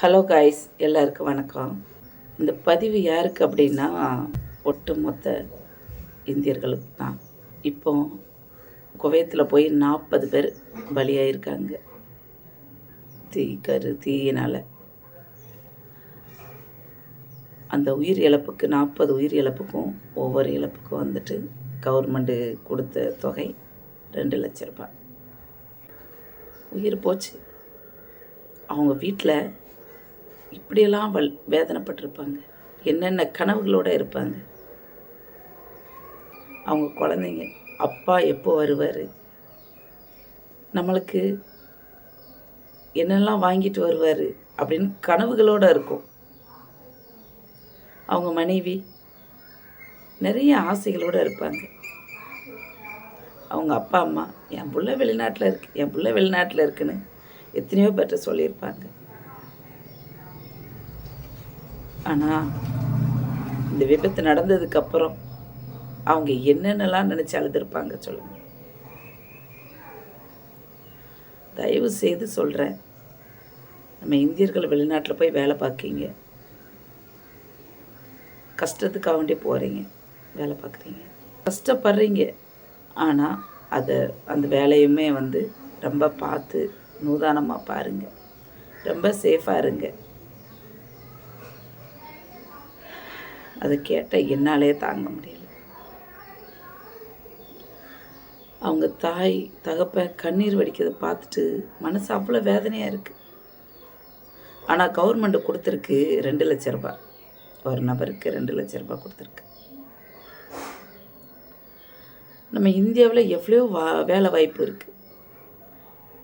Hello guys எல்லாருக்கும் வணக்கம். இந்த பதிவு யாருக்கு அப்படின்னா ஒட்டுமொத்த இந்தியர்களுக்கு தான். இப்போ குவைத்தில் போய் நாற்பது பேர் பலியாயிருக்காங்க. தீ கரு தீயினால். அந்த உயிர் இழப்புக்கு நாற்பது உயிர் இழப்புக்கும் ஒவ்வொரு இழப்புக்கும் வந்துட்டு கவர்மெண்ட்டு கொடுத்த தொகை ரெண்டு லட்ச ரூபாய். உயிர் போச்சு. அவங்க வீட்டில் இப்படியெல்லாம் வல் வேதனைப்பட்டிருப்பாங்க. என்னென்ன கனவுகளோடு இருப்பாங்க? அவங்க குழந்தைங்க அப்பா எப்போ வருவார்? நம்மளுக்கு என்னெல்லாம் வாங்கிட்டு வருவார் அப்படின்னு கனவுகளோடு இருக்கும். அவங்க மனைவி நிறைய ஆசைகளோடு இருப்பாங்க. அவங்க அப்பா அம்மா என் புள்ள வெளிநாட்டில் இருக்கு என் புள்ள வெளிநாட்டில் இருக்குன்னு எத்தனையோ பேர்கிட்ட சொல்லியிருப்பாங்க. ஆனால் இந்த விபத்து நடந்ததுக்கப்புறம் அவங்க என்னென்னலாம் நினச்சி அழுதுருப்பாங்க சொல்லுங்க. தயவு செய்து சொல்கிறேன் நம்ம இந்தியர்கள் வெளிநாட்டில் போய் வேலை பார்க்கீங்க கஷ்டத்துக்காக வேண்டி போகிறீங்க வேலை பார்க்குறீங்க. கஷ்டப்படுறீங்க. ஆனால் அதை அந்த வேலையுமே வந்து ரொம்ப பார்த்து நூதானமாக பாருங்கள் ரொம்ப சேஃபாக இருங்க. அதை கேட்டால் என்னாலே தாங்க முடியல. அவங்க தாய் தகப்ப கண்ணீர் வடிக்கிறத பார்த்துட்டு மனசு அவ்வளோ வேதனையாக இருக்குது ஆனால் கவர்மெண்ட் கொடுத்துருக்கு ரெண்டு லட்ச ரூபாய். ஒரு நபருக்கு ரெண்டு லட்ச ரூபாய் கொடுத்துருக்கு. நம்ம இந்தியாவில் எவ்வளோ வா வேலை வாய்ப்பு இருக்குது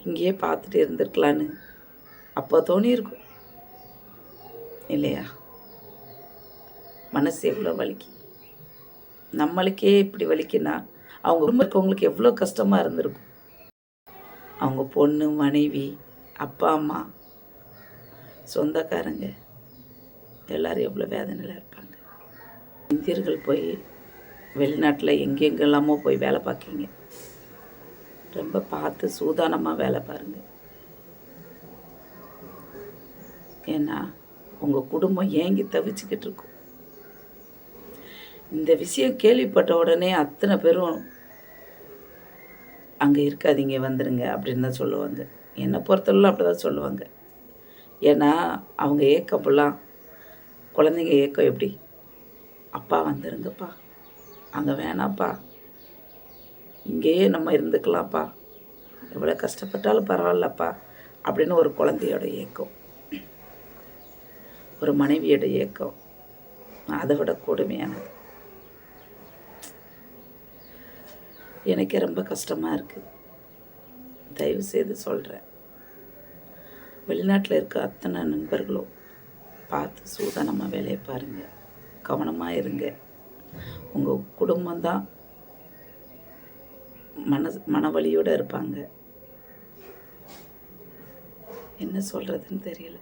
இங்கேயே பார்த்துட்டு இருந்திருக்கலான்னு அப்போ தோணியிருக்கும். இல்லையா? மனசு எவ்வளோ வலிக்கு. நம்மளுக்கே இப்படி வலிக்குன்னா அவங்க குடும்பம் இருக்கவங்களுக்கு எவ்வளோ கஷ்டமாக இருந்திருக்கும். அவங்க பொண்ணு மனைவி அப்பா அம்மா சொந்தக்காரங்க எல்லோரும் எவ்வளோ வேதனையில் இருப்பாங்க. இந்தியர்கள் போய் வெளிநாட்டில் எங்கெங்கெல்லாமோ போய் வேலை பார்க்கிங்க. ரொம்ப பார்த்து சூதானமாக வேலை பாருங்கள் ஏன்னா உங்கள் குடும்பம் ஏங்கி தவிச்சுக்கிட்டு இருக்கும். இந்த விஷயம் கேள்விப்பட்ட உடனே அத்தனை பேரும் அங்கே இருக்காதீங்க வந்துடுங்க அப்படின்னு தான் சொல்லுவாங்க. என்னை பொறுத்தவரை அப்படி தான் சொல்லுவாங்க. ஏன்னா அவங்க ஏக்கப்பெல்லாம் குழந்தைங்க ஏக்கம் எப்படி? அப்பா வந்துருங்கப்பா. அங்கே வேணாப்பா இங்கேயே நம்ம இருந்துக்கலாம்ப்பா. எவ்வளோ கஷ்டப்பட்டாலும் பரவாயில்லப்பா அப்படின்னு ஒரு குழந்தையோட ஏக்கம். ஒரு மனைவியோட ஏக்கம். அதை விட கொடுமையானது. எனக்கே ரொம்ப கஷ்டமாக இருக்குது தயவு செய்து சொல்கிறேன் வெளிநாட்டில் இருக்க அத்தனை நண்பர்களும் பார்த்து சூதானமாக வேலையை பாருங்கள் கவனமாக இருங்க. உங்கள் குடும்பம்தான் மன மனவழியோடு இருப்பாங்க. என்ன சொல்கிறதுன்னு தெரியல.